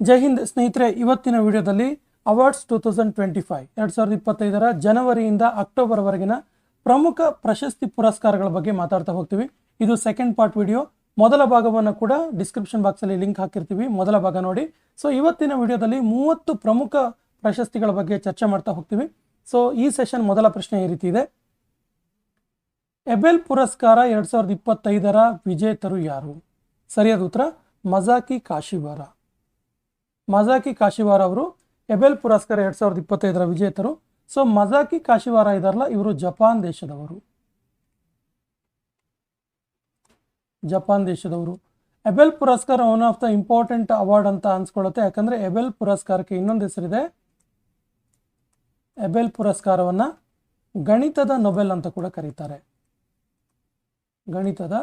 ಜೈ ಹಿಂದ್ ಸ್ನೇಹಿತರೆ, ಇವತ್ತಿನ ವಿಡಿಯೋದಲ್ಲಿ awards two thousand twenty five ಎರಡು ಸಾವಿರದ ಇಪ್ಪತ್ತೈದರ ಜನವರಿಯಿಂದ ಅಕ್ಟೋಬರ್ವರೆಗಿನ ಪ್ರಮುಖ ಪ್ರಶಸ್ತಿ ಪುರಸ್ಕಾರಗಳ ಬಗ್ಗೆ ಮಾತಾಡ್ತಾ ಹೋಗ್ತೀವಿ. ಇದು ಸೆಕೆಂಡ್ ಪಾರ್ಟ್ ವಿಡಿಯೋ ಮೊದಲ ಭಾಗವನ್ನು ಕೂಡ ಡಿಸ್ಕ್ರಿಪ್ಷನ್ ಬಾಕ್ಸಲ್ಲಿ ಲಿಂಕ್ ಹಾಕಿರ್ತೀವಿ. ಮೊದಲ ಭಾಗ ನೋಡಿ. ಸೊ ಇವತ್ತಿನ ವಿಡಿಯೋದಲ್ಲಿ ಮೂವತ್ತು ಪ್ರಮುಖ ಪ್ರಶಸ್ತಿಗಳ ಬಗ್ಗೆ ಚರ್ಚೆ ಮಾಡ್ತಾ ಹೋಗ್ತೀವಿ. ಸೊ ಈ ಸೆಷನ್ ಮೊದಲ ಪ್ರಶ್ನೆ ಈ ರೀತಿ ಇದೆ. ಎಬೆಲ್ ಪುರಸ್ಕಾರ ಎರಡು ಸಾವಿರದ ಇಪ್ಪತ್ತೈದರ ವಿಜೇತರು ಯಾರು? ಸರಿಯಾದ ಉತ್ತರ, ಮಜಾಕಿ ಕಾಶಿವಾರ. ಮಜಾಕಿ ಕಾಶಿವಾರ ಅವರು ಎಬೆಲ್ ಪುರಸ್ಕಾರ ಎರಡು ಸಾವಿರದ ಇಪ್ಪತ್ತೈದರ ವಿಜೇತರು. ಸೊ ಮಜಾಕಿ ಕಾಶಿವಾರ ಇದಾರಲ್ಲ ಇವರು ಜಪಾನ್ ದೇಶದವರು. ಜಪಾನ್ ದೇಶದವರು. ಎಬೆಲ್ ಪುರಸ್ಕಾರ one of the important award ಅಂತ ಅನ್ಸ್ಕೊಳ್ಳುತ್ತೆ ಯಾಕಂದ್ರೆ ಎಬೆಲ್ ಪುರಸ್ಕಾರಕ್ಕೆ ಇನ್ನೊಂದು ಹೆಸರಿದೆ. ಎಬೆಲ್ ಪುರಸ್ಕಾರವನ್ನ ಗಣಿತದ ನೊಬೆಲ್ ಅಂತ ಕೂಡ ಕರೀತಾರೆ. ಗಣಿತದ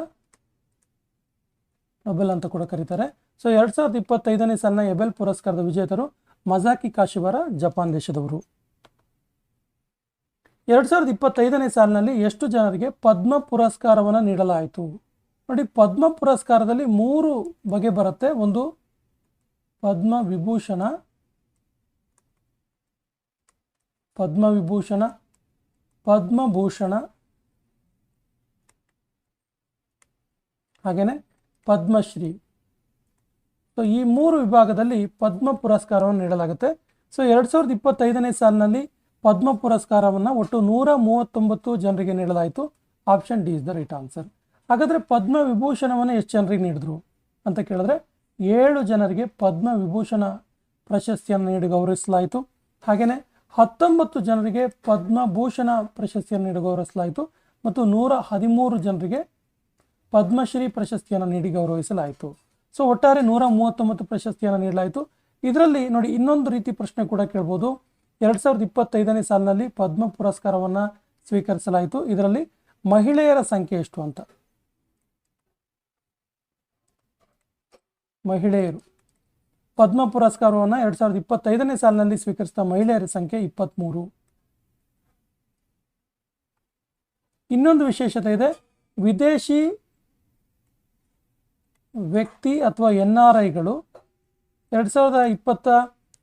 ನೊಬೆಲ್ ಅಂತ ಕೂಡ ಕರೀತಾರೆ. ಸೊ ಎರಡು ಸಾವಿರದ ಇಪ್ಪತ್ತೈದನೇ ಸಾಲಿನ ಎಬೆಲ್ ಪುರಸ್ಕಾರದ ವಿಜೇತರು ಮಜಾಕಿ ಕಾಶಿವರ ಜಪಾನ್ ದೇಶದವರು. ಎರಡು ಸಾವಿರದ ಇಪ್ಪತ್ತೈದನೇ ಸಾಲಿನಲ್ಲಿ ಎಷ್ಟು ಜನರಿಗೆ ಪದ್ಮ ಪುರಸ್ಕಾರವನ್ನು ನೀಡಲಾಯಿತು? ನೋಡಿ, ಪದ್ಮ ಪುರಸ್ಕಾರದಲ್ಲಿ ಮೂರು ಬಗೆ ಬರುತ್ತೆ. ಒಂದು ಪದ್ಮ ವಿಭೂಷಣ ಪದ್ಮ ವಿಭೂಷಣ ಪದ್ಮಭೂಷಣ ಹಾಗೆಯೇ ಪದ್ಮಶ್ರೀ. ಸೊ ಈ ಮೂರು ವಿಭಾಗದಲ್ಲಿ ಪದ್ಮ ಪುರಸ್ಕಾರವನ್ನು ನೀಡಲಾಗುತ್ತೆ. ಸೊ ಎರಡು ಸಾವಿರದ ಇಪ್ಪತ್ತೈದನೇ ಸಾಲಿನಲ್ಲಿ ಪದ್ಮ ಪುರಸ್ಕಾರವನ್ನು ಒಟ್ಟು ನೂರ ಮೂವತ್ತೊಂಬತ್ತು ಜನರಿಗೆ ನೀಡಲಾಯಿತು. Option D is the right answer ಹಾಗಾದರೆ ಪದ್ಮ ವಿಭೂಷಣವನ್ನು ಎಷ್ಟು ಜನರಿಗೆ ನೀಡಿದ್ರು ಅಂತ ಕೇಳಿದ್ರೆ ಏಳು ಜನರಿಗೆ ಪದ್ಮ ವಿಭೂಷಣ ಪ್ರಶಸ್ತಿಯನ್ನು ನೀಡಿ ಗೌರವಿಸಲಾಯಿತು ಹಾಗೆಯೇ ಹತ್ತೊಂಬತ್ತು ಜನರಿಗೆ ಪದ್ಮಭೂಷಣ ಪ್ರಶಸ್ತಿಯನ್ನು ನೀಡಿ ಗೌರವಿಸಲಾಯಿತು ಮತ್ತು ನೂರ ಹದಿಮೂರು ಜನರಿಗೆ ಪದ್ಮಶ್ರೀ ಪ್ರಶಸ್ತಿಯನ್ನು ನೀಡಿ ಗೌರವಿಸಲಾಯಿತು. ಸೊ ಒಟ್ಟಾರೆ ನೂರ ಮೂವತ್ತೊಂಬತ್ತು ಪ್ರಶಸ್ತಿಯನ್ನು ನೀಡಲಾಯಿತು. ಇದರಲ್ಲಿ ನೋಡಿ ಇನ್ನೊಂದು ರೀತಿ ಪ್ರಶ್ನೆ ಕೂಡ ಕೇಳ್ಬೋದು. ಎರಡು ಸಾವಿರದ ಇಪ್ಪತ್ತೈದನೇ ಸಾಲಿನಲ್ಲಿ ಪದ್ಮ ಪುರಸ್ಕಾರವನ್ನು ಸ್ವೀಕರಿಸಲಾಯಿತು. ಇದರಲ್ಲಿ ಮಹಿಳೆಯರ ಸಂಖ್ಯೆ ಎಷ್ಟು ಅಂತ. ಮಹಿಳೆಯರು. ಪದ್ಮ ಪುರಸ್ಕಾರವನ್ನು ಎರಡು ಸಾವಿರದ ಇಪ್ಪತ್ತೈದನೇ ಸಾಲಿನಲ್ಲಿ ಸ್ವೀಕರಿಸಿದ ಮಹಿಳೆಯರ ಸಂಖ್ಯೆ ಇಪ್ಪತ್ತ್ಮೂರು ಇನ್ನೊಂದು ವಿಶೇಷತೆ ಇದೆ. ವಿದೇಶಿ ವ್ಯಕ್ತಿ ಅಥವಾ ಎನ್ ಆರ್ ಐಗಳು ಎರಡು ಸಾವಿರದ ಇಪ್ಪತ್ತ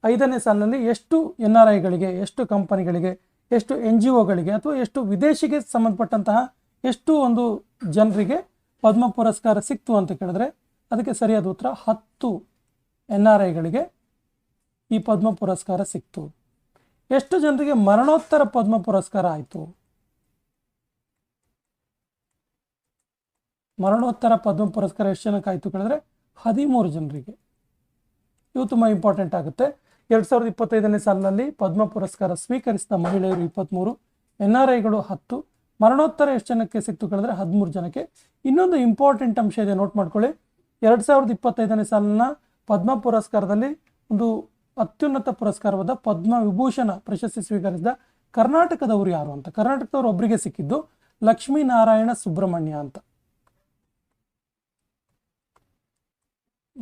ಐದನೇ ಸಾಲಿನಲ್ಲಿ ಎಷ್ಟು ಎನ್ ಆರ್ ಐಗಳಿಗೆ ಎಷ್ಟು ಕಂಪನಿಗಳಿಗೆ, ಎಷ್ಟು ಎನ್ ಜಿ ಒಗಳಿಗೆ ಅಥವಾ ಎಷ್ಟು ವಿದೇಶಿಗೆ ಸಂಬಂಧಪಟ್ಟಂತಹ ಎಷ್ಟು ಒಂದು ಜನರಿಗೆ ಪದ್ಮ ಪುರಸ್ಕಾರ ಸಿಕ್ತು ಅಂತ ಕೇಳಿದ್ರೆ ಅದಕ್ಕೆ ಸರಿಯಾದ ಉತ್ತರ ಹತ್ತು ಎನ್ ಆರ್ ಐಗಳಿಗೆ ಈ ಪದ್ಮ ಪುರಸ್ಕಾರ ಸಿಕ್ತು. ಎಷ್ಟು ಜನರಿಗೆ ಮರಣೋತ್ತರ ಪದ್ಮ ಪುರಸ್ಕಾರ ಆಯಿತು? ಮರಣೋತ್ತರ ಪದ್ಮ ಪುರಸ್ಕಾರ ಎಷ್ಟು ಜನಕ್ಕೆ ಆಯಿತು ಕೇಳಿದ್ರೆ ಹದಿಮೂರು ಜನರಿಗೆ. ಇವು ತುಂಬ ಇಂಪಾರ್ಟೆಂಟ್ ಆಗುತ್ತೆ. ಎರಡು ಸಾವಿರದ ಇಪ್ಪತ್ತೈದನೇ ಸಾಲಿನಲ್ಲಿ ಪದ್ಮ ಪುರಸ್ಕಾರ ಸ್ವೀಕರಿಸಿದ ಮಹಿಳೆಯರು ಇಪ್ಪತ್ತ್ಮೂರು ಎನ್ ಆರ್ ಐಗಳು ಹತ್ತು. ಮರಣೋತ್ತರ ಎಷ್ಟು ಜನಕ್ಕೆ ಸಿಕ್ತು ಕೇಳಿದ್ರೆ ಹದಿಮೂರು ಜನಕ್ಕೆ. ಇನ್ನೊಂದು ಇಂಪಾರ್ಟೆಂಟ್ ಅಂಶ ಇದೆ ನೋಟ್ ಮಾಡ್ಕೊಳ್ಳಿ. ಎರಡು ಸಾವಿರದ ಇಪ್ಪತ್ತೈದನೇ ಸಾಲಿನ ಪದ್ಮ ಪುರಸ್ಕಾರದಲ್ಲಿ ಒಂದು ಅತ್ಯುನ್ನತ ಪುರಸ್ಕಾರವಾದ ಪದ್ಮ ವಿಭೂಷಣ ಪ್ರಶಸ್ತಿ ಸ್ವೀಕರಿಸಿದ ಕರ್ನಾಟಕದವರು ಯಾರು ಅಂತ. ಕರ್ನಾಟಕದವರು ಒಬ್ಬರಿಗೆ ಸಿಕ್ಕಿದ್ದು ಲಕ್ಷ್ಮೀನಾರಾಯಣ ಸುಬ್ರಹ್ಮಣ್ಯ ಅಂತ.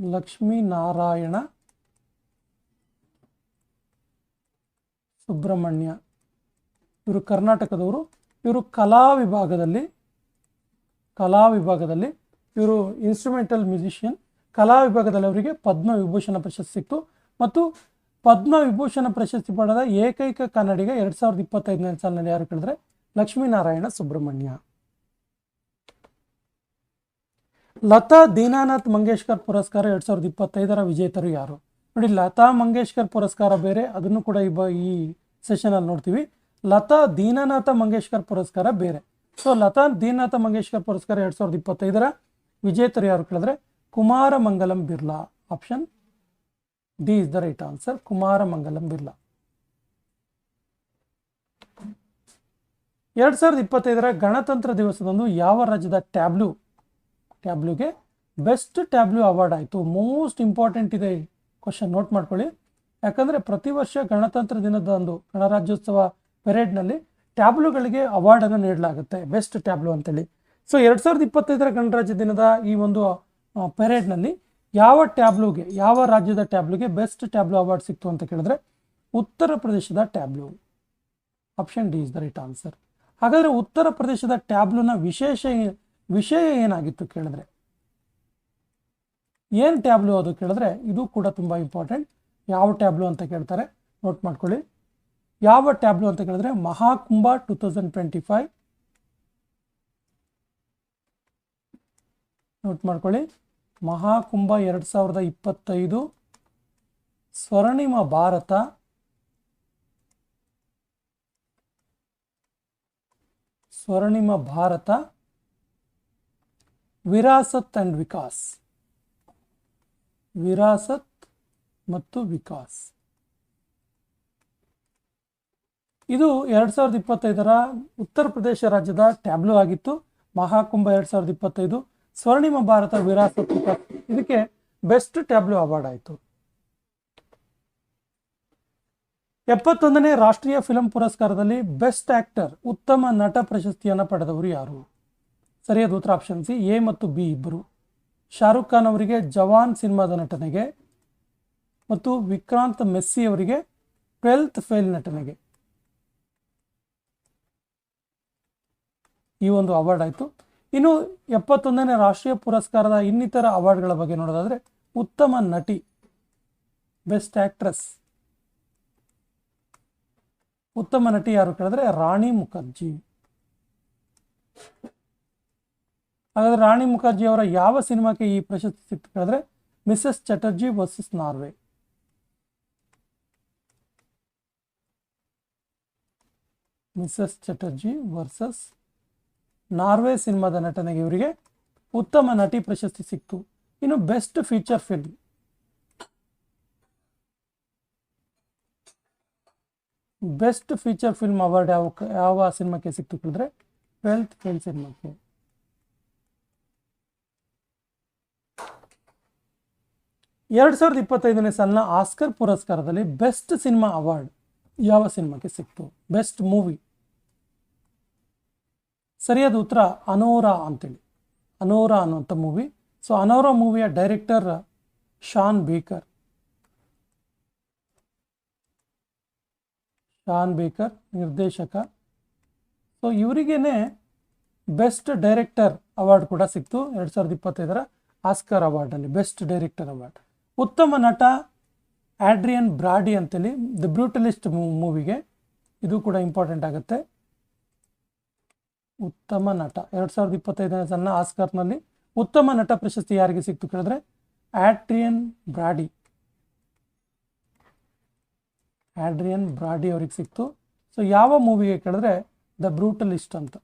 ಲಕ್ಷ್ಮೀನಾರಾಯಣ ಸುಬ್ರಹ್ಮಣ್ಯ. ಇವರು ಕರ್ನಾಟಕದವರು. ಇವರು ಕಲಾ ವಿಭಾಗದಲ್ಲಿ ಕಲಾ ವಿಭಾಗದಲ್ಲಿ ಇವರು ಇನ್ಸ್ಟ್ರುಮೆಂಟಲ್ ಮ್ಯೂಸಿಷಿಯನ್ ಕಲಾ ವಿಭಾಗದಲ್ಲಿ ಅವರಿಗೆ ಪದ್ಮ ವಿಭೂಷಣ ಪ್ರಶಸ್ತಿ ಸಿಕ್ತು. ಮತ್ತು ಪದ್ಮ ವಿಭೂಷಣ ಪ್ರಶಸ್ತಿ ಪಡೆದ ಏಕೈಕ ಕನ್ನಡಿಗ ಎರಡು ಸಾವಿರದ ಇಪ್ಪತ್ತೈದನೇ ಸಾಲಿನಲ್ಲಿ ಯಾರು ಕೇಳಿದ್ರೆ? ಲಕ್ಷ್ಮೀನಾರಾಯಣ ಸುಬ್ರಹ್ಮಣ್ಯ. ಲತಾ ದೀನಾನಾಥ್ ಮಂಗೇಶ್ಕರ್ ಪುರಸ್ಕಾರ ಎರಡು ಸಾವಿರದ ಇಪ್ಪತ್ತೈದರ ವಿಜೇತರು ಯಾರು? ನೋಡಿ, ಲತಾ ಮಂಗೇಶ್ಕರ್ ಪುರಸ್ಕಾರ ಬೇರೆ, ಅದನ್ನು ಕೂಡ ಈ ಬ, ಈ ಸೆಷನಲ್ಲಿ ನೋಡ್ತೀವಿ. ಲತಾ ದೀನಾನಾಥ ಮಂಗೇಶ್ಕರ್ ಪುರಸ್ಕಾರ ಬೇರೆ. ಸೊ ಲತಾ ದೀನಾಥ ಮಂಗೇಶ್ಕರ್ ಪುರಸ್ಕಾರ ಎರಡು ಸಾವಿರದ ಇಪ್ಪತ್ತೈದರ ವಿಜೇತರು ಯಾರು ಕೇಳಿದ್ರೆ? Kumar Mangalam Birla. Option D is the right answer Kumar Mangalam Birla. ಎರಡು ಸಾವಿರದ ಇಪ್ಪತ್ತೈದರ ಗಣತಂತ್ರ ದಿವಸದಂದು ಯಾವ ರಾಜ್ಯದ ಟ್ಯಾಬ್ಲು ಟ್ಯಾಬ್ಲೂಗೆ ಬೆಸ್ಟ್ ಟ್ಯಾಬ್ಲು ಅವಾರ್ಡ್ ಆಯಿತು. ಮೋಸ್ಟ್ ಇಂಪಾರ್ಟೆಂಟ್ ಇದೆ ಕ್ವಶನ್ ನೋಟ್ ಮಾಡ್ಕೊಳ್ಳಿ. ಯಾಕಂದರೆ ಪ್ರತಿ ವರ್ಷ ಗಣತಂತ್ರ ದಿನದ ಒಂದು ಗಣರಾಜ್ಯೋತ್ಸವ ಪೆರೇಡ್ನಲ್ಲಿ ಟ್ಯಾಬ್ಲುಗಳಿಗೆ ಅವಾರ್ಡನ್ನು ನೀಡಲಾಗುತ್ತೆ ಬೆಸ್ಟ್ ಟ್ಯಾಬ್ಲು ಅಂತೇಳಿ. ಸೊ ಎರಡು ಸಾವಿರದ ಇಪ್ಪತ್ತೈದರ ಗಣರಾಜ್ಯ ದಿನದ ಈ ಒಂದು ಪೆರೇಡ್ನಲ್ಲಿ ಯಾವ ಟ್ಯಾಬ್ಲೂಗೆ ಯಾವ ರಾಜ್ಯದ ಟ್ಯಾಬ್ಲೂಗೆ ಬೆಸ್ಟ್ ಟ್ಯಾಬ್ಲು ಅವಾರ್ಡ್ ಸಿಕ್ತು ಅಂತ ಕೇಳಿದ್ರೆ ಉತ್ತರ ಪ್ರದೇಶದ tableau option D is the right answer ಹಾಗಾದರೆ ಉತ್ತರ ಪ್ರದೇಶದ ಟ್ಯಾಬ್ಲೂನ ವಿಶೇಷ ವಿಷಯ ಏನಾಗಿತ್ತು ಕೇಳಿದ್ರೆ? ಏನು ಟ್ಯಾಬ್ಲು ಅದು ಕೇಳಿದ್ರೆ, ಇದು ಕೂಡ ತುಂಬ ಇಂಪಾರ್ಟೆಂಟ್. ಯಾವ ಟ್ಯಾಬ್ಲು ಅಂತ ಕೇಳ್ತಾರೆ, ನೋಟ್ ಮಾಡ್ಕೊಳ್ಳಿ. ಯಾವ ಟ್ಯಾಬ್ಲು ಅಂತ ಕೇಳಿದ್ರೆ, Mahakumbh two thousand twenty five. Note ಮಾಡ್ಕೊಳ್ಳಿ. ಮಹಾಕುಂಭ ಎರಡು ಸಾವಿರದ ಇಪ್ಪತ್ತೈದು. ಸ್ವರ್ಣಿಮ ಭಾರತ. ಸ್ವರ್ಣಿಮ ಭಾರತ. ವಿರಾಸತ್ ಅಂಡ್ ವಿಕಾಸ್. ವಿರಾಸತ್ ಮತ್ತು ವಿಕಾಸ್. ಇದು ಎರಡು ಸಾವಿರದ ಇಪ್ಪತ್ತೈದರ ಉತ್ತರ ಪ್ರದೇಶ ರಾಜ್ಯದ ಟ್ಯಾಬ್ಲೋ ಆಗಿತ್ತು. ಮಹಾಕುಂಭ ಎರಡು ಸಾವಿರದ ಇಪ್ಪತ್ತೈದು, ಸ್ವರ್ಣಿಮ ಭಾರತ ವಿರಾಸತ್ ಇದಕ್ಕೆ ಬೆಸ್ಟ್ ಟ್ಯಾಬ್ಲೋ ಅವಾರ್ಡ್ ಆಯಿತು. ಎಪ್ಪತ್ತೊಂದನೇ ರಾಷ್ಟ್ರೀಯ ಫಿಲಂ ಪುರಸ್ಕಾರದಲ್ಲಿ ಬೆಸ್ಟ್ ಆಕ್ಟರ್, ಉತ್ತಮ ನಟ ಪ್ರಶಸ್ತಿಯನ್ನು ಪಡೆದವರು ಯಾರು? ಸರಿಯಾದ ಉತ್ತರ ಆಪ್ಷನ್ ಸಿ, ಎ ಮತ್ತು ಬಿ ಇಬ್ಬರು. ಶಾರುಖ್ ಖಾನ್ ಅವರಿಗೆ ಜವಾನ್ ಸಿನಿಮಾದ ನಟನೆಗೆ ಮತ್ತು ವಿಕ್ರಾಂತ್ ಮೆಸ್ಸಿ ಅವರಿಗೆ ಟ್ವೆಲ್ತ್ ಫೇಲ್ ನಟನೆಗೆ. ಈ ಒಂದು ಅವಾರ್ಡ್ ಆಯಿತು. ಇನ್ನು ಎಪ್ಪತ್ತೊಂದನೇ ರಾಷ್ಟ್ರೀಯ ಪುರಸ್ಕಾರದ ಇನ್ನಿತರ ಅವಾರ್ಡ್ಗಳ ಬಗ್ಗೆ ನೋಡೋದಾದರೆ ಉತ್ತಮ ನಟಿ ಬೆಸ್ಟ್ ಆಕ್ಟ್ರೆಸ್ ಉತ್ತಮ ನಟಿ ಯಾರು ಕೇಳಿದ್ರೆ ರಾಣಿ ಮುಖರ್ಜಿ. ಹಾಗಾದ್ರೆ ರಾಣಿ ಮುಖರ್ಜಿ ಅವರ ಯಾವ ಸಿನಿಮಾಕ್ಕೆ ಈ ಪ್ರಶಸ್ತಿ ಸಿಕ್ತು ಕೇಳಿದ್ರೆ Mrs Chatterjee versus Norway. Mrs Chatterjee versus Norway ಸಿನಿಮಾದ ನಟನೆಗೆ ಇವರಿಗೆ ಉತ್ತಮ ನಟಿ ಪ್ರಶಸ್ತಿ ಸಿಕ್ತು. ಇನ್ನು best feature film. Best feature film award ಯಾವ ಯಾವ ಸಿನಿಮಾಕ್ಕೆ ಸಿಕ್ತು ಕೇಳಿದ್ರೆ ಟ್ವೆಲ್ತ್ ಫೇಲ್ ಸಿನಿಮಾಕ್ಕೆ. ಎರಡು ಸಾವಿರದ ಇಪ್ಪತ್ತೈದನೇ ಸಾಲಿನ ಆಸ್ಕರ್ ಪುರಸ್ಕಾರದಲ್ಲಿ ಬೆಸ್ಟ್ ಸಿನಿಮಾ ಅವಾರ್ಡ್ ಯಾವ ಸಿನಿಮಾಕ್ಕೆ ಸಿಕ್ತು? Best movie. ಸರಿಯಾದ ಉತ್ತರ ಅನೋರಾ ಅಂತೇಳಿ. ಅನೋರಾ ಅನ್ನುವಂಥ movie. So, Anora ಮೂವಿಯ director Sean Baker. Sean Baker, ನಿರ್ದೇಶಕ. ಸೊ, ಇವರಿಗೇನೆ ಬೆಸ್ಟ್ ಡೈರೆಕ್ಟರ್ ಅವಾರ್ಡ್ ಕೂಡ ಸಿಕ್ತು. ಎರಡು ಸಾವಿರದ ಇಪ್ಪತ್ತೈದರ ಆಸ್ಕರ್ ಅವಾರ್ಡಲ್ಲಿ ಬೆಸ್ಟ್ ಡೈರೆಕ್ಟರ್ ಅವಾರ್ಡ್. ಉತ್ತಮ ನಟ ಆಡ್ರಿಯನ್ ಬ್ರಾಡಿ ಅಂತೇಳಿ ದ ಬ್ರೂಟಲಿಸ್ಟ್ ಮೂವಿಗೆ ಇದು ಕೂಡ ಇಂಪಾರ್ಟೆಂಟ್ ಆಗುತ್ತೆ. ಉತ್ತಮ ನಟ. ಎರಡು ಸಾವಿರದ ಇಪ್ಪತ್ತೈದನೇ ಸಣ್ಣ ಆಸ್ಕರ್ನಲ್ಲಿ ಉತ್ತಮ ನಟ ಪ್ರಶಸ್ತಿ ಯಾರಿಗೆ ಸಿಕ್ತು ಕೇಳಿದ್ರೆ ಆಡ್ರಿಯನ್ ಬ್ರಾಡಿ. ಆಡ್ರಿಯನ್ ಬ್ರಾಡಿ ಅವ್ರಿಗೆ ಸಿಕ್ತು. ಸೊ ಯಾವ ಮೂವಿಗೆ ಕೇಳಿದ್ರೆ ದ ಬ್ರೂಟಲಿಸ್ಟ್ ಅಂತ.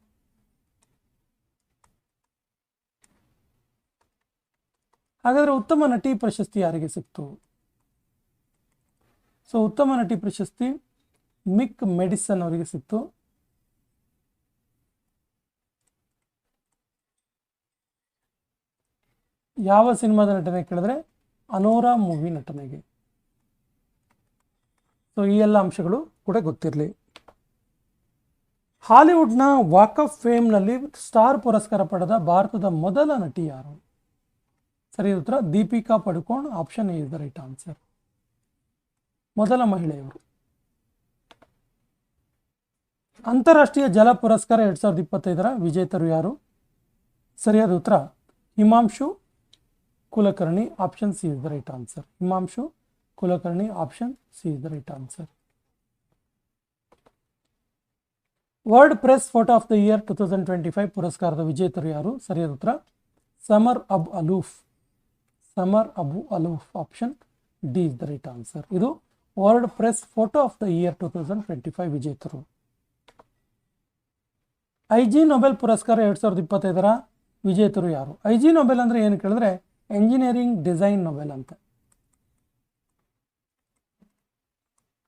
ಹಾಗಾದ್ರೆ ಉತ್ತಮ ನಟಿ ಪ್ರಶಸ್ತಿ ಯಾರಿಗೆ ಸಿಕ್ತು? ಸೊ ಉತ್ತಮ ನಟಿ ಪ್ರಶಸ್ತಿ ಮಿಕ್ ಮೆಡಿಸನ್ ಅವರಿಗೆ ಸಿಕ್ತು. ಯಾವ ಸಿನಿಮಾದ ನಟನೆ ಕೇಳಿದ್ರೆ? ಅನೋರಾ ಮೂವಿ ನಟನೆಗೆ. ಸೊ ಈ ಎಲ್ಲ ಅಂಶಗಳು ಕೂಡ ಗೊತ್ತಿರಲಿ. ಹಾಲಿವುಡ್ನ ವಾಕ್ ಆಫ್ ಫೇಮ್ನಲ್ಲಿ ಸ್ಟಾರ್ ಪುರಸ್ಕಾರ ಪಡೆದ ಭಾರತದ ಮೊದಲ ನಟಿ ಯಾರು? ಸರಿ ಉತ್ತರ Deepika Padukone option is the right answer ಮೊದಲ ಮಹಿಳೆಯವರು. ಅಂತಾರಾಷ್ಟ್ರೀಯ ಜಲ ಪುರಸ್ಕಾರ ಎರಡು ಸಾವಿರದ ಇಪ್ಪತ್ತೈದರ ವಿಜೇತರು ಯಾರು? ಸರಿಯಾದ ಉತ್ತರ, Himanshu Kulkarni option C is the right answer Himanshu Kulkarni option C is the right answer world press photo of the year two thousand twenty five ಪುರಸ್ಕಾರದ ವಿಜೇತರು ಯಾರು? ಸರಿಯಾದ ಉತ್ತರ, Samar Abu Elouf. Samar Abu Elouf option D is the right answer ಇದು world press photo of the year two thousand twenty five ವಿಜೇತರು. I G Nobel ಪುರಸ್ಕಾರ ಎರಡು ಸಾವಿರದ ಇಪ್ಪತ್ತೈದರ ವಿಜೇತರು ಯಾರು? ಐ ಜಿ ನೊಬೆಲ್ ಅಂದರೆ ಏನು ಕೇಳಿದ್ರೆ ಎಂಜಿನಿಯರಿಂಗ್ ಡಿಸೈನ್ ನೊಬೆಲ್ ಅಂತ.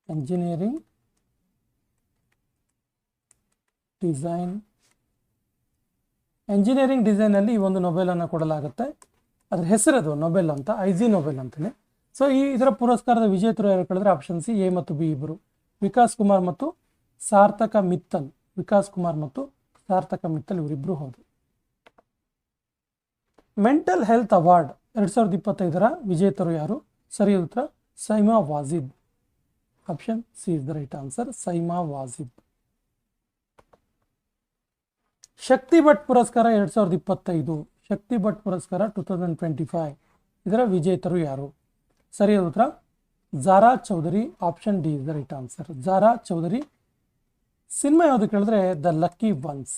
ಎಂಜಿನಿಯರಿಂಗ್ ಡಿಸೈನ್ ಎಂಜಿನಿಯರಿಂಗ್ ಡಿಸೈನಲ್ಲಿ ಈ ಒಂದು ನೊಬೆಲನ್ನು ಕೊಡಲಾಗುತ್ತೆ. ಅದ್ರ ಹೆಸರದು ನೊಬೆಲ್ ಅಂತ ಐಜಿ ನೊಬೆಲ್ ಅಂತಲೇ ಸೊ ಈ ಇದರ ಪುರಸ್ಕಾರದ ವಿಜೇತರು ಯಾರು ಕೇಳಿದ್ರೆ ಆಪ್ಷನ್ ಸಿ ಎ ಮತ್ತು ಬಿ ಇಬ್ಬರು ವಿಕಾಸ್ ಕುಮಾರ್ ಮತ್ತು ಸಾರ್ಥಕ ಮಿತ್ತಲ್. ವಿಕಾಸ್ ಕುಮಾರ್ ಮತ್ತು ಸಾರ್ಥಕ ಮಿತ್ತಲ್ ಇವರಿಬ್ಬರು ಹೌದು. ಮೆಂಟಲ್ ಹೆಲ್ತ್ ಅವಾರ್ಡ್ ಎರಡು ಸಾವಿರದ ಇಪ್ಪತ್ತೈದರ ವಿಜೇತರು ಯಾರು? ಸರಿ ಉತ್ತರ, Saima Wajid. Option C is the right answer Saima Wajid. Shakti Bhatt ಪುರಸ್ಕಾರ ಎರಡು ಸಾವಿರದ ಇಪ್ಪತ್ತೈದು. ಶಕ್ತಿ ಭಟ್ ಪುರಸ್ಕಾರ ಟು ತೌಸಂಡ್ ಟ್ವೆಂಟಿ ಫೈವ್ ಇದರ ವಿಜೇತರು ಯಾರು? ಸರಿಯಾದ ಉತ್ತರ. Zara Chaudhary option D is the right answer Zara Chaudhary. Cinema ಯಾವುದು ಕೇಳಿದ್ರೆ the lucky ones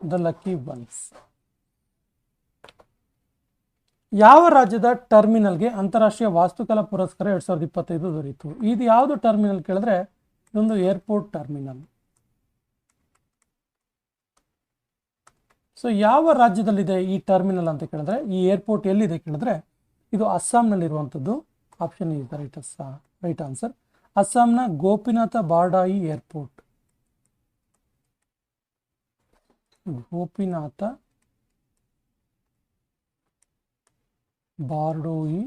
the lucky ones ಯಾವ ರಾಜ್ಯದ ಟರ್ಮಿನಲ್ಗೆ ಅಂತಾರಾಷ್ಟ್ರೀಯ ವಾಸ್ತುಕಲಾ ಪುರಸ್ಕಾರ ಎರಡ್ ಸಾವಿರದ ಇಪ್ಪತ್ತೈದು ದೊರೆಯಿತು ಇದು ಯಾವುದು ಟರ್ಮಿನಲ್ ಕೇಳಿದ್ರೆ ಇದೊಂದು ಏರ್ಪೋರ್ಟ್ ಟರ್ಮಿನಲ್ ಸೊ ಯಾವ ರಾಜ್ಯದಲ್ಲಿದೆ ಈ ಟರ್ಮಿನಲ್ ಅಂತ ಕೇಳಿದ್ರೆ, ಈ ಏರ್ಪೋರ್ಟ್ ಎಲ್ಲಿದೆ ಕೇಳಿದ್ರೆ, ಇದು ಅಸ್ಸಾಂನಲ್ಲಿರುವಂಥದ್ದು. Option is the right right answer ಅಸ್ಸಾಂನ ಗೋಪಿನಾಥ ಬಾರ್ಡಾಯಿ ಏರ್ಪೋರ್ಟ್ ಗೋಪಿನಾಥ ಬಾರ್ಡೋಯಿ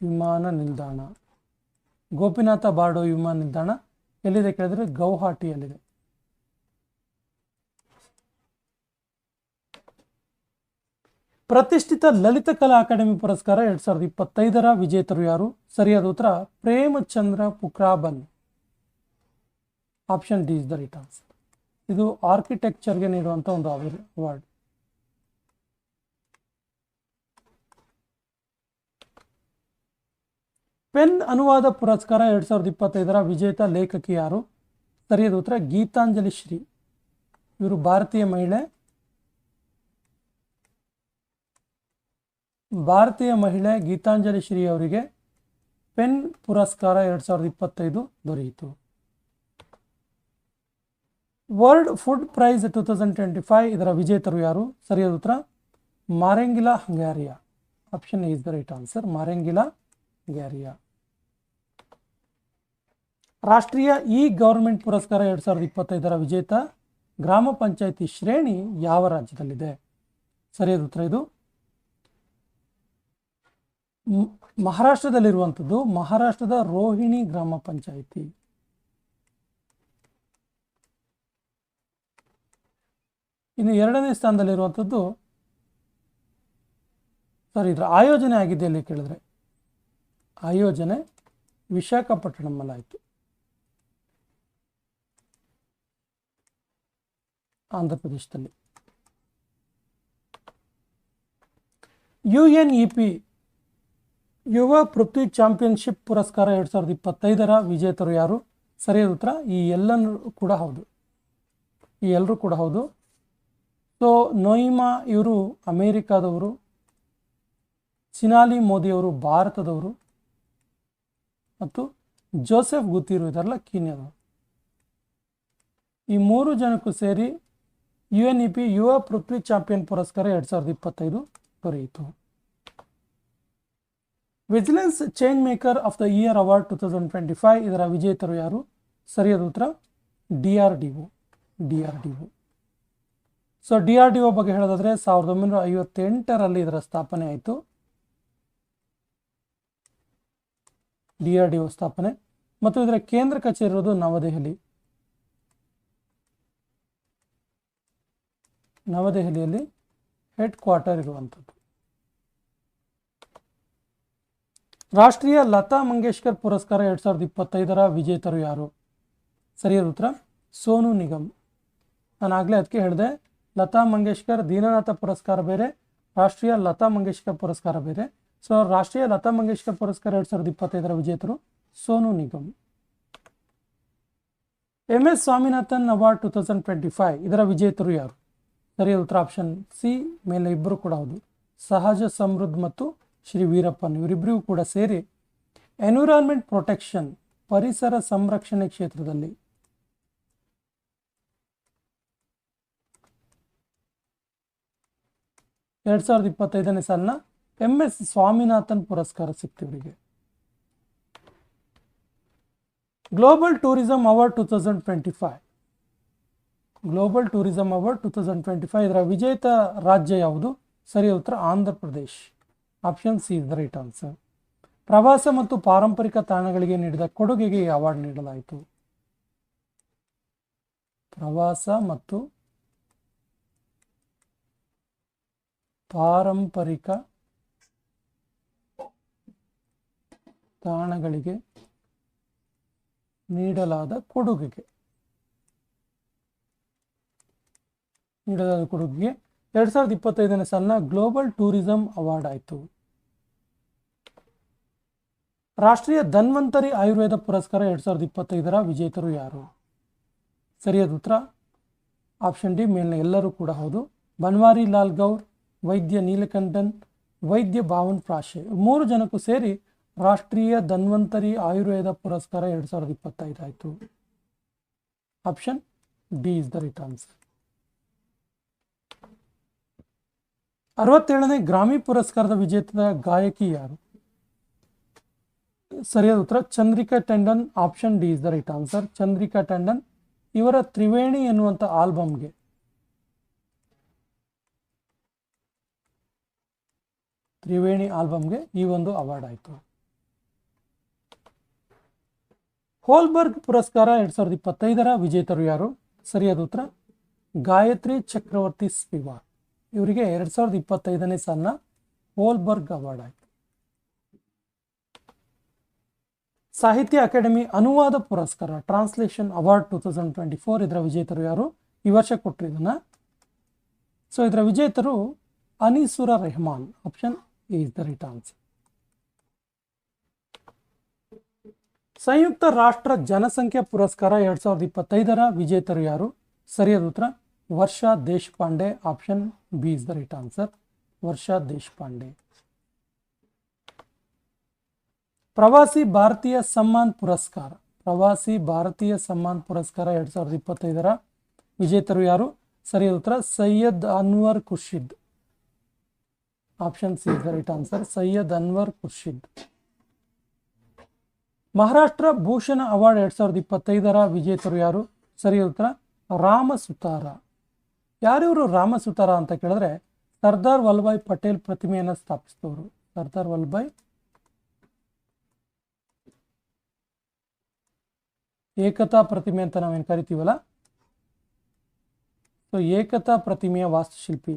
ವಿಮಾನ ನಿಲ್ದಾಣ. ಗೋಪಿನಾಥ ಬಾರ್ಡೋ ವಿಮಾನ ನಿಲ್ದಾಣ ಎಲ್ಲಿದೆ ಕೇಳಿದ್ರೆ ಗೌಹಾಟಿಯಲ್ಲಿದೆ. ಪ್ರತಿಷ್ಠಿತ ಲಲಿತ ಕಲಾ ಅಕಾಡೆಮಿ ಪುರಸ್ಕಾರ ಎರಡ್ ಸಾವಿರದ ಇಪ್ಪತ್ತೈದರ ವಿಜೇತರು ಯಾರು? ಸರಿಯಾದ ಉತ್ತರ, Premchandra Pukraban. Option D is the right answer ಇದು ಆರ್ಕಿಟೆಕ್ಚರ್ಗೆ ನೀಡುವಂಥ ಒಂದು ಅವಾರ್ಡ್ ಪೆನ್ ಅನುವಾದ ಪುರಸ್ಕಾರ ಎರಡು ಸಾವಿರದ ಇಪ್ಪತ್ತೈದರ ವಿಜೇತ ಲೇಖಕಿ ಯಾರು? ಸರಿಯಾದ ಉತ್ತರ, ಗೀತಾಂಜಲಿ ಶ್ರೀ. ಇವರು ಭಾರತೀಯ ಮಹಿಳೆ. ಭಾರತೀಯ ಮಹಿಳೆ ಗೀತಾಂಜಲಿ ಶ್ರೀ ಅವರಿಗೆ ಪೆನ್ ಪುರಸ್ಕಾರ ಎರಡು ಸಾವಿರದ ಇಪ್ಪತ್ತೈದು ದೊರೆಯಿತು. World food prize two thousand twenty five ಇದರ ವಿಜೇತರು ಯಾರು? ಸರಿಯಾದ ಉತ್ತರ, Mariangela Hungria. Option is the right answer, Mariangela Hungria ರಾಷ್ಟ್ರೀಯ ಇ ಗವರ್ಮೆಂಟ್ ಪುರಸ್ಕಾರ ಎರಡು ಸಾವಿರದ ಇಪ್ಪತ್ತೈದರ ವಿಜೇತ ಗ್ರಾಮ ಪಂಚಾಯಿತಿ ಶ್ರೇಣಿ ಯಾವ ರಾಜ್ಯದಲ್ಲಿದೆ? ಸರಿಯಾದ ಉತ್ತರ ಇದು. ಮಹಾರಾಷ್ಟ್ರದಲ್ಲಿರುವಂಥದ್ದು ಮಹಾರಾಷ್ಟ್ರದ ರೋಹಿಣಿ ಗ್ರಾಮ ಪಂಚಾಯಿತಿ. ಇನ್ನು ಎರಡನೇ ಸ್ಥಾನದಲ್ಲಿರುವಂಥದ್ದು, ಸರಿ, ಇದರ ಆಯೋಜನೆ ಆಗಿದೆ ಅಲ್ಲಿ ಕೇಳಿದ್ರೆ. ಆಯೋಜನೆ ವಿಶಾಖಪಟ್ಟಣಮಲ್ಲಾಯಿತು ಆಂಧ್ರ ಪ್ರದೇಶದಲ್ಲಿ ಯು ಎನ್ ಇ ಪಿ ಯುವ ಪೃಥ್ವಿ ಚಾಂಪಿಯನ್ಶಿಪ್ ಪುರಸ್ಕಾರ ಎರಡು ಸಾವಿರದ ಇಪ್ಪತ್ತೈದರ ವಿಜೇತರು ಯಾರು? ಸರಿಯಾದ ಉತ್ತರ, ಈ ಎಲ್ಲನೂ ಕೂಡ ಹೌದು. ಈ ಎಲ್ಲರೂ ಕೂಡ ಹೌದು. ಸೊ, ನೋಯಿಮಾ ಇವರು ಅಮೇರಿಕಾದವರು, ಸಿನಾಲಿ ಮೋದಿಯವರು ಭಾರತದವರು. ಮತ್ತು ಜೋಸೆಫ್ ಗುತ್ತಿರು ಇದಾರಲ್ಲ ಕೀನ್ಯಾದವರು ಈ ಮೂರು ಜನಕ್ಕೂ ಸೇರಿ ಯು ಎನ್ ಇ ಪಿ ಯುವ ಪೃಥ್ವಿ ಚಾಂಪಿಯನ್ ಪುರಸ್ಕಾರ ಎರಡು ಸಾವಿರದ ಇಪ್ಪತ್ತೈದು ದೊರೆಯಿತು. Vigilance change maker of the year award two thousand twenty five ಇದರ ವಿಜೇತರು ಯಾರು? ಸರಿಯಾದ ಉತ್ತರ, D R D O, D R D O. So D R D O ಬಗ್ಗೆ ಹೇಳೋದಾದ್ರೆ ಸಾವಿರದ ಒಂಬೈನೂರ ಐವತ್ತೆಂಟರಲ್ಲಿ ಇದರ ಸ್ಥಾಪನೆ ಆಯಿತು. ಡಿ ಡಿ ಸ್ಥಾಪನೆ ಮತ್ತು ಇದರ ಕೇಂದ್ರ ಕಚೇರಿ ಇರೋದು ನವದೆಹಲಿ. ನವದೆಹಲಿಯಲ್ಲಿ ಹೆಡ್ ಕ್ವಾರ್ಟರ್ ಇರುವಂಥದ್ದು. ರಾಷ್ಟ್ರೀಯ ಲತಾ ಮಂಗೇಶ್ಕರ್ ಪುರಸ್ಕಾರ ಎರಡ್ ಸಾವಿರದ ಇಪ್ಪತ್ತೈದರ ವಿಜೇತರು ಯಾರು? ಸರಿಯಾದ ಉತ್ತರ. ಸೋನು ನಿಗಮ್. ನಾನು ಆಗಲೇ ಅದಕ್ಕೆ ಹೇಳಿದೆ, ಲತಾ ಮಂಗೇಶ್ಕರ್, ದೀನನಾಥ ಪುರಸ್ಕಾರ ಬೇರೆ, ರಾಷ್ಟ್ರೀಯ ಲತಾ ಮಂಗೇಶ್ಕರ್ ಪುರಸ್ಕಾರ ಬೇರೆ. ಸೊ ರಾಷ್ಟ್ರೀಯ ಲತಾ ಮಂಗೇಶ್ಕರ್ ಪುರಸ್ಕಾರ ಎರಡು ಸಾವಿರದ ಇಪ್ಪತ್ತೈದರ ವಿಜೇತರು Sonu Nigam. M S Swaminathan award two thousand twenty five, ಇದರ ವಿಜೇತರು ಯಾರು? ಸರಿಯಾದ ಉತ್ತರ ಆಪ್ಷನ್ ಸಿ, ಮೇಲೆ ಇಬ್ಬರು ಕೂಡ ಹೌದು. ಸಹಜ, ಸಮೃದ್ಧ ಮತ್ತು ಶ್ರೀ ವೀರಪ್ಪನ್ ಇವರಿಬ್ಬರಿಗೂ ಕೂಡ ಸೇರಿ ಎನ್ವಿರಾನ್ಮೆಂಟ್ ಪ್ರೊಟೆಕ್ಷನ್ ಪರಿಸರ ಸಂರಕ್ಷಣೆ ಕ್ಷೇತ್ರದಲ್ಲಿ. ಎರಡು ಸಾವಿರದ ಇಪ್ಪತ್ತೈದನೇ ಸಾಲಿನ ಎಂ ಎಸ್ ಸ್ವಾಮಿನಾಥನ್ ಪುರಸ್ಕಾರ ಸಿಕ್ತು ಇವರಿಗೆ. Global tourism award two thousand twenty five global tourism award two thousand twenty five ಇದರ ವಿಜೇತ ರಾಜ್ಯ ಯಾವುದು? ಸರಿ, ಉತ್ತರ Andhra Pradesh. Option C is the right answer ಪ್ರವಾಸ ಮತ್ತು ಪಾರಂಪರಿಕ ತಾಣಗಳಿಗೆ ನೀಡಿದ ಕೊಡುಗೆಗೆ ಈ ಅವಾರ್ಡ್ ನೀಡಲಾಯಿತು. ಪ್ರವಾಸ ಮತ್ತು ಪಾರಂಪರಿಕ ತಾಣಗಳಿಗೆ ನೀಡಲಾದ ಕೊಡುಗೆಗೆ. ನೀಡಲಾದ ಕೊಡುಗೆಗೆ ಎರಡ್ ಸಾವಿರದ ಇಪ್ಪತ್ತೈದನೇ ಸಾಲಿನ ಗ್ಲೋಬಲ್ ಟೂರಿಸಂ ಅವಾರ್ಡ್ ಆಯಿತು. ರಾಷ್ಟ್ರೀಯ ಧನ್ವಂತರಿ ಆಯುರ್ವೇದ ಪುರಸ್ಕಾರ ಎರಡ್ ಸಾವಿರದ ಇಪ್ಪತ್ತೈದರ ವಿಜೇತರು ಯಾರು? ಸರಿಯಾದ ಉತ್ತರ? ಆಪ್ಷನ್ ಡಿ ಮೇಲಿನ ಎಲ್ಲರೂ ಕೂಡ ಹೌದು. ಬನ್ವಾರಿ ಲಾಲ್ ಗೌರ್, ವೈದ್ಯ ನೀಲಕಂಠನ್, ವೈದ್ಯ ಭಾವನ್ ಪ್ರಾಶೆ. ಮೂರು ಜನಕ್ಕೂ ಸೇರಿ ರಾಷ್ಟ್ರೀಯ ಧನ್ವಂತರಿ ಆಯುರ್ವೇದ ಪುರಸ್ಕಾರ ಎರಡು ಸಾವಿರದ ಇಪ್ಪತ್ತೈದು ಆಯಿತು. Option D is the right answer ಅರವತ್ತೇಳನೇ Grammy ಪುರಸ್ಕಾರದ ವಿಜೇತ ಗಾಯಕಿ ಯಾರು? ಸರಿಯಾದ ಉತ್ತರ, Chandrika Tandon. Option D is the right answer Chandrika Tandon ಇವರ ತ್ರಿವೇಣಿ ಎನ್ನುವಂಥ ಆಲ್ಬಮ್ಗೆ ತ್ರಿವೇಣಿ ಆಲ್ಬಮ್ಗೆ ಈ ಒಂದು ಅವಾರ್ಡ್ ಆಯಿತು. ಹೋಲ್ಬರ್ಗ್ ಪುರಸ್ಕಾರ ಎರಡ್ ಸಾವಿರದ ಇಪ್ಪತ್ತೈದರ ವಿಜೇತರು ಯಾರು? ಸರಿಯಾದ ಉತ್ತರ, ಗಾಯತ್ರಿ ಚಕ್ರವರ್ತಿ ಸ್ಪಿವಾ ಇವರಿಗೆ ಎರಡ್ ಸಾವಿರದ ಇಪ್ಪತ್ತೈದನೇ ಸಾಲಿನ ಹೋಲ್ಬರ್ಗ್ ಅವಾರ್ಡ್ ಆಯಿತು. ಸಾಹಿತ್ಯ ಅಕಾಡೆಮಿ ಅನುವಾದ ಪುರಸ್ಕಾರ, translation award two thousand twenty four ಇದರ ವಿಜೇತರು ಯಾರು? ಈ ವರ್ಷ ಕೊಟ್ಟರು ಇದನ್ನ. ಸೊ ಇದರ ವಿಜೇತರು Anisur Rahman. Option is the right answer ಸಂಯುಕ್ತ ರಾಷ್ಟ್ರ ಜನಸಂಖ್ಯಾ ಪುರಸ್ಕಾರ ಎರಡ್ ಸಾವಿರದ ಇಪ್ಪತ್ತೈದರ ವಿಜೇತರು ಯಾರು? ಸರಿಯಾದ ಉತ್ತರ, Varsha Deshpande, option B is the right answer. Varsha Deshpande. Pravasi Bharatiya Samman ಪುರಸ್ಕಾರ. ಪ್ರವಾಸಿ ಭಾರತೀಯ ಸಮ್ಮಾನ್ ಪುರಸ್ಕಾರ ಎರಡ್ ಸಾವಿರದ ಇಪ್ಪತ್ತೈದರ ವಿಜೇತರು ಯಾರು? ಸರಿಯಾದ ಉತ್ತರ, Syed Anwar Khurshid. Option C the right answer, Syed Anwar Khurshid. Maharashtra Bhushan award ಎರಡು ಸಾವಿರದ ಇಪ್ಪತ್ತೈದರ ವಿಜೇತರು ಯಾರು? ಸರಿ ಉತ್ತರ ರಾಮ ಸುತಾರ ಯಾರಿವರು ರಾಮ ಸುತಾರ ಅಂತ ಕೇಳಿದ್ರೆ ಸರ್ದಾರ್ ವಲ್ಲಭಾಯ್ ಪಟೇಲ್ ಪ್ರತಿಮೆಯನ್ನು ಸ್ಥಾಪಿಸಿದವರು. ಸರ್ದಾರ್ ವಲ್ಲಭಾಯ್, ಏಕತಾ ಪ್ರತಿಮೆ ಅಂತ ನಾವೇನು ಕರಿತೀವಲ್ಲ? ಸೊ ಏಕತಾ ಪ್ರತಿಮೆಯ ವಾಸ್ತುಶಿಲ್ಪಿ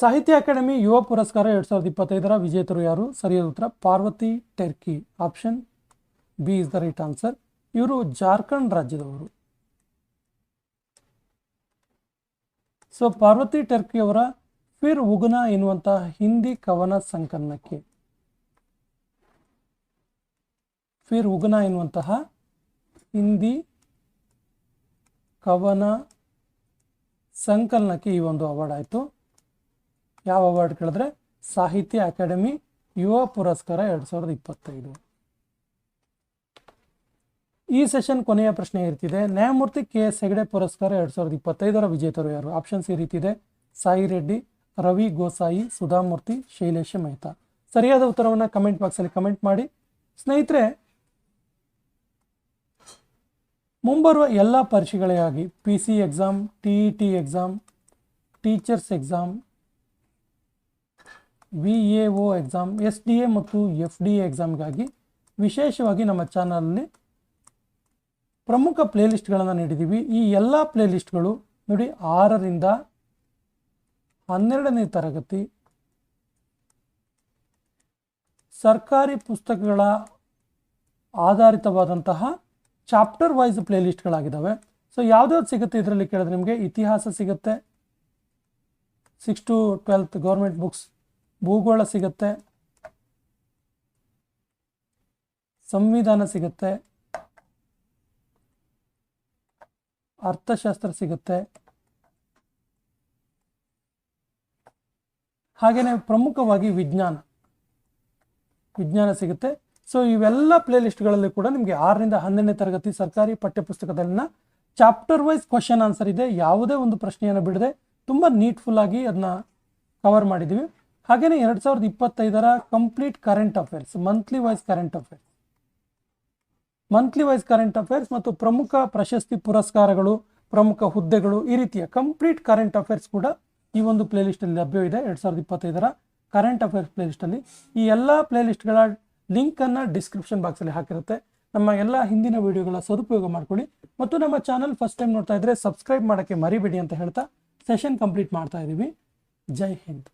ಸಾಹಿತ್ಯ ಅಕಾಡೆಮಿ ಯುವ ಪುರಸ್ಕಾರ ಎರಡು ಸಾವಿರದ ಇಪ್ಪತ್ತೈದರ ವಿಜೇತರು ಯಾರು? ಸರಿಯಾದ ಉತ್ತರ, Parvati Terki. Option B is the right answer. ಇವರು ಜಾರ್ಖಂಡ್ ರಾಜ್ಯದವರು. ಸೊ, ಪಾರ್ವತಿ ಟರ್ಕಿ ಅವರ ಫಿರ್ ಉಗುನ ಎನ್ನುವಂತಹ ಹಿಂದಿ ಕವನ ಸಂಕಲನಕ್ಕೆ. ಫಿರ್ ಉಗುನ ಎನ್ನುವಂತಹ ಹಿಂದಿ ಕವನ ಸಂಕಲನಕ್ಕೆ ಈ ಒಂದು ಅವಾರ್ಡ್ ಆಯಿತು. ಯಾವ ಅವಾರ್ಡ್ ಕೇಳಿದ್ರೆ? ಸಾಹಿತ್ಯ ಅಕಾಡೆಮಿ ಯುವ ಪುರಸ್ಕಾರ ಎರಡು ಸಾವಿರದ ಇಪ್ಪತ್ತೈದು. ಈ ಸೆಷನ್ ಕೊನೆಯ ಪ್ರಶ್ನೆ ಇರ್ತಿದೆ. ನ್ಯಾಯಮೂರ್ತಿ ಕೆ ಎಸ್ ಹೆಗಡೆ ಪುರಸ್ಕಾರ ಎರಡು ಸಾವಿರದ ಇಪ್ಪತ್ತೈದರ ವಿಜೇತರು ಯಾರು? ಆಪ್ಷನ್ಸ್ ಈ ರೀತಿದೆ ಸಾಯಿ ರೆಡ್ಡಿ, ರವಿ ಗೋಸಾಯಿ, ಸುಧಾಮೂರ್ತಿ, ಶೈಲೇಶ ಮೆಹ್ತಾ. ಸರಿಯಾದ ಉತ್ತರವನ್ನು ಕಮೆಂಟ್ ಬಾಕ್ಸಲ್ಲಿ ಕಮೆಂಟ್ ಮಾಡಿ. ಸ್ನೇಹಿತರೆ, ಮುಂಬರುವ ಎಲ್ಲ ಪರೀಕ್ಷೆಗಳಿಗಾಗಿ P C exam T E T exam teachers exam V A O exam S D A ಮತ್ತು ಎಫ್ ಡಿ ಎ ಎಕ್ಸಾಮ್ಗಾಗಿ ವಿಶೇಷವಾಗಿ ನಮ್ಮ ಚಾನಲಲ್ಲಿ ಪ್ರಮುಖ ಪ್ಲೇಲಿಸ್ಟ್ಗಳನ್ನು ನೀಡಿದ್ದೀವಿ ಈ ಎಲ್ಲ ಪ್ಲೇಲಿಸ್ಟ್ಗಳು ನೋಡಿ ಆರರಿಂದ ಹನ್ನೆರಡನೇ ತರಗತಿ ಸರ್ಕಾರಿ ಪುಸ್ತಕಗಳ ಆಧಾರಿತವಾದಂತಹ ಚಾಪ್ಟರ್ ವೈಸ್ ಪ್ಲೇಲಿಸ್ಟ್ಗಳಾಗಿದ್ದಾವೆ. ಸೊ, ಯಾವ್ದ್ಯಾವ್ದು ಸಿಗುತ್ತೆ ಇದರಲ್ಲಿ ಕೇಳಿದ್ರೆ ನಿಮಗೆ ಇತಿಹಾಸ ಸಿಗುತ್ತೆ. Six to twelfth government books ಭೂಗೋಳ ಸಿಗುತ್ತೆ, ಸಂವಿಧಾನ ಸಿಗುತ್ತೆ, ಅರ್ಥಶಾಸ್ತ್ರ ಸಿಗುತ್ತೆ. ಹಾಗೆಯೇ ಪ್ರಮುಖವಾಗಿ ವಿಜ್ಞಾನ ವಿಜ್ಞಾನ ಸಿಗುತ್ತೆ. ಸೊ ಇವೆಲ್ಲ ಪ್ಲೇಲಿಸ್ಟ್ಗಳಲ್ಲಿ ಕೂಡ ನಿಮಗೆ ಆರರಿಂದ ಹನ್ನೆರಡನೇ ತರಗತಿ ಸರ್ಕಾರಿ ಪಠ್ಯಪುಸ್ತಕದಲ್ಲಿನ ಚಾಪ್ಟರ್ ವೈಸ್ ಕ್ವಶನ್ ಆನ್ಸರ್ ಇದೆ. ಯಾವುದೇ ಒಂದು ಪ್ರಶ್ನೆಯನ್ನು ಬಿಡದೆ ತುಂಬ ನೀಟ್ಫುಲ್ ಆಗಿ ಅದನ್ನ ಕವರ್ ಮಾಡಿದ್ದೀವಿ. ಹಾಗೆಯೇ ಎರಡು ಸಾವಿರದ ಇಪ್ಪತ್ತೈದರ complete current affairs monthly wise current affairs monthly wise current affairs ಮತ್ತು ಪ್ರಮುಖ ಪ್ರಶಸ್ತಿ ಪುರಸ್ಕಾರಗಳು, ಪ್ರಮುಖ ಹುದ್ದೆಗಳು ಈ ರೀತಿಯ ಕಂಪ್ಲೀಟ್ ಕರೆಂಟ್ ಅಫೇರ್ಸ್ ಕೂಡ ಈ ಒಂದು ಪ್ಲೇಲಿಸ್ಟಲ್ಲಿ ಲಭ್ಯವಿದೆ. ಎರಡು ಸಾವಿರದ ಇಪ್ಪತ್ತೈದರ ಕರೆಂಟ್ ಅಫೇರ್ಸ್ ಪ್ಲೇಲಿಸ್ಟಲ್ಲಿ ಈ ಎಲ್ಲ ಪ್ಲೇಲಿಸ್ಟ್ಗಳ ಲಿಂಕನ್ನು ಡಿಸ್ಕ್ರಿಪ್ಷನ್ ಬಾಕ್ಸಲ್ಲಿ ಹಾಕಿರುತ್ತೆ. ನಮ್ಮ ಎಲ್ಲ ಹಿಂದಿನ ವಿಡಿಯೋಗಳ ಸದುಪಯೋಗ ಮಾಡ್ಕೊಳ್ಳಿ. ಮತ್ತು ನಮ್ಮ ಚಾನಲ್ ಫಸ್ಟ್ ಟೈಮ್ ನೋಡ್ತಾ ಇದ್ರೆ ಸಬ್ಸ್ಕ್ರೈಬ್ ಮಾಡೋಕ್ಕೆ ಮರಿಬೇಡಿ ಅಂತ ಹೇಳ್ತಾ ಸೆಷನ್ ಕಂಪ್ಲೀಟ್ ಮಾಡ್ತಾ ಇದ್ದೀವಿ ಜೈ ಹಿಂದ್.